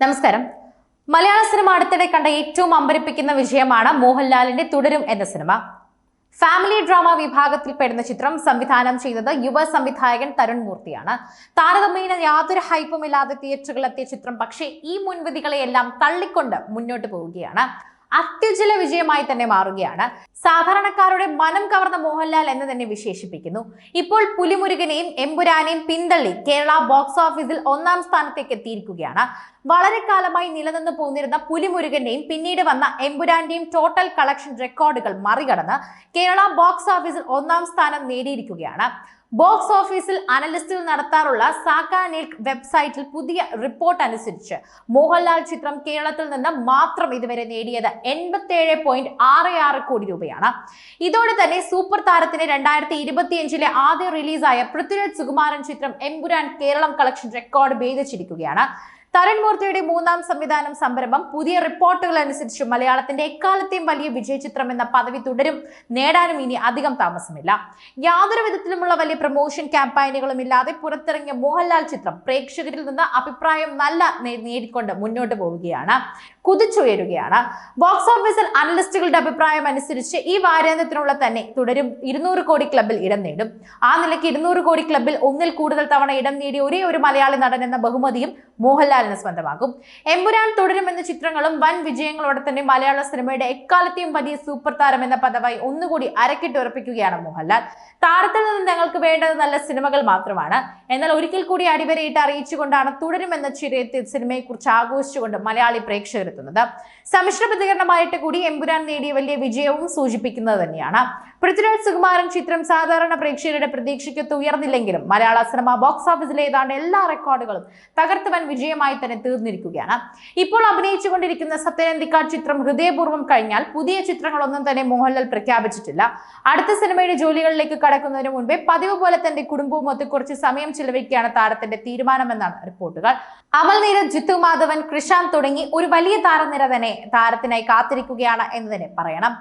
നമസ്കാരം. മലയാള സിനിമ അടുത്തിടെ കണ്ട ഏറ്റവും അമ്പരിപ്പിക്കുന്ന വിജയമാണ് മോഹൻലാലിന്റെ തുടരും എന്ന സിനിമ. ഫാമിലി ഡ്രാമ വിഭാഗത്തിൽ പെടുന്ന ചിത്രം സംവിധാനം ചെയ്തത് യുവ സംവിധായകൻ തരുൺ മൂർത്തിയാണ്. താരതമ്യേന യാതൊരു ഹൈപ്പുമില്ലാതെ തിയേറ്ററുകളിലെത്തിയ ചിത്രം പക്ഷേ ഈ മുൻവിധികളെയെല്ലാം തള്ളിക്കൊണ്ട് മുന്നോട്ട് പോവുകയാണ്. അത്യുജ്വല വിജയമായി തന്നെ മാറുകയാണ്. സാധാരണക്കാരുടെ മനം കവർന്ന മോഹൻലാൽ എന്ന് തന്നെ വിശേഷിപ്പിക്കുന്നു. ഇപ്പോൾ പുലിമുരുകനെയും എമ്പുരാനെയും പിന്തള്ളി കേരള ബോക്സ് ഓഫീസിൽ ഒന്നാം സ്ഥാനത്തേക്ക് എത്തിയിരിക്കുകയാണ്. വളരെ കാലമായി നിലനിന്ന് പോന്നിരുന്ന പുലിമുരുകന്റെയും പിന്നീട് വന്ന എമ്പുരാന്റെയും ടോട്ടൽ കളക്ഷൻ റെക്കോർഡുകൾ മറികടന്ന് കേരള ബോക്സ് ഓഫീസിൽ ഒന്നാം സ്ഥാനം നേടിയിരിക്കുകയാണ്. ബോക്സ് ഓഫീസിൽ അനലിസ്റ്റുകൾ നടത്താറുള്ള സാക്കാനിൽക്ക് വെബ്സൈറ്റിൽ പുതിയ റിപ്പോർട്ട് അനുസരിച്ച് മോഹൻലാൽ ചിത്രം കേരളത്തിൽ നിന്ന് മാത്രം ഇതുവരെ നേടിയത് എൺപത്തേഴ് പോയിന്റ് ആറ് ആറ് കോടി രൂപയാണ്. ഇതോടെ തന്നെ സൂപ്പർ താരത്തിന് രണ്ടായിരത്തി ഇരുപത്തിയഞ്ചിലെ ആദ്യ റിലീസായ പൃഥ്വിരാജ് സുകുമാരൻ ചിത്രം എംപുരാൻ കേരളം കളക്ഷൻ റെക്കോർഡ് ഭേദിച്ചിരിക്കുകയാണ്. തരുൺ മൂർത്തിയുടെ മൂന്നാം സംവിധാനം സംരംഭം പുതിയ റിപ്പോർട്ടുകൾ അനുസരിച്ച് മലയാളത്തിന്റെ എക്കാലത്തെയും വലിയ വിജയ ചിത്രം എന്ന പദവി തുടരും. നേടാനും ഇനി അധികം താമസമില്ല. യാതൊരു വിധത്തിലുമുള്ള വലിയ പ്രൊമോഷൻ ക്യാമ്പയിനുകളും ഇല്ലാതെ പുറത്തിറങ്ങിയ മോഹൻലാൽ ചിത്രം പ്രേക്ഷകരിൽ നിന്ന് അഭിപ്രായം നല്ല നേടിക്കൊണ്ട് മുന്നോട്ട് പോവുകയാണ്. കുതിച്ചുയരുകയാണ്. ബോക്സ് ഓഫീസിൽ അനലിസ്റ്റുകളുടെ അഭിപ്രായം അനുസരിച്ച് ഈ വാരാന്ത്യത്തിനുള്ള തന്നെ തുടരും. ഇരുന്നൂറ് കോടി ക്ലബിൽ ഇടം നേടും. ആ നിലയ്ക്ക് ഇരുന്നൂറ് കോടി ക്ലബിൽ ഒന്നിൽ കൂടുതൽ തവണ ഇടം നേടിയ ഒരേ ഒരു മലയാളി നടൻ എന്ന ബഹുമതിയും മോഹൻലാലിന് സ്വന്തമാകും. എമ്പുരാൻ തുടരും എന്ന ചിത്രങ്ങളും വൻ വിജയങ്ങളോടെ തന്നെ മലയാള സിനിമയുടെ എക്കാലത്തെയും വലിയ സൂപ്പർ താരം എന്ന പദവായി ഒന്നുകൂടി അരക്കിട്ട് ഉറപ്പിക്കുകയാണ് മോഹൻലാൽ. താരത്തിൽ നിന്ന് ഞങ്ങൾക്ക് വേണ്ടത് നല്ല സിനിമകൾ മാത്രമാണ്. എന്നാൽ ഒരിക്കൽ കൂടി അടിവരയിട്ട് അറിയിച്ചുകൊണ്ടാണ് തുടരും എന്ന ചിരയത്തെ സിനിമയെക്കുറിച്ച് ആഘോഷിച്ചുകൊണ്ട് മലയാളി പ്രേക്ഷകരെത്തുന്നത് സമ്മിശ്ര പ്രതികരണമായിട്ട് കൂടി എമ്പുരാൻ നേടിയ വലിയ വിജയവും സൂചിപ്പിക്കുന്നത് തന്നെയാണ്. പൃഥ്വിരാജ് സുകുമാരൻ ചിത്രം സാധാരണ പ്രേക്ഷകരുടെ പ്രതീക്ഷയ്ക്കൊത്ത് ഉയർന്നില്ലെങ്കിലും മലയാള സിനിമ ബോക്സ് ഓഫീസിലെ ഏതാണ്ട് എല്ലാ റെക്കോർഡുകളും തകർത്ത് വൻ വിജയമായി തന്നെ തീർന്നിരിക്കുകയാണ്. ഇപ്പോൾ അഭിനയിച്ചുകൊണ്ടിരിക്കുന്ന സത്യനന്ദിക്കാട് ചിത്രം ഹൃദയപൂർവം കഴിഞ്ഞാൽ പുതിയ ചിത്രങ്ങളൊന്നും തന്നെ മോഹൻലാൽ പ്രഖ്യാപിച്ചിട്ടില്ല. അടുത്ത സിനിമയുടെ ജോലികളിലേക്ക് കടക്കുന്നതിന് മുൻപേ പതിവ് പോലെ തന്റെ കുടുംബവും ഒത്ത് കുറച്ച് സമയം ചിലവഴിക്കുകയാണ് താരത്തിന്റെ തീരുമാനമെന്നാണ് റിപ്പോർട്ടുകൾ. അമൽ നീരജ് ജിത്തു മാധവൻ കൃഷാന്ത് തുടങ്ങി ഒരു വലിയ താരനിര തന്നെ താരത്തിനായി കാത്തിരിക്കുകയാണ് എന്ന് തന്നെ പറയണം.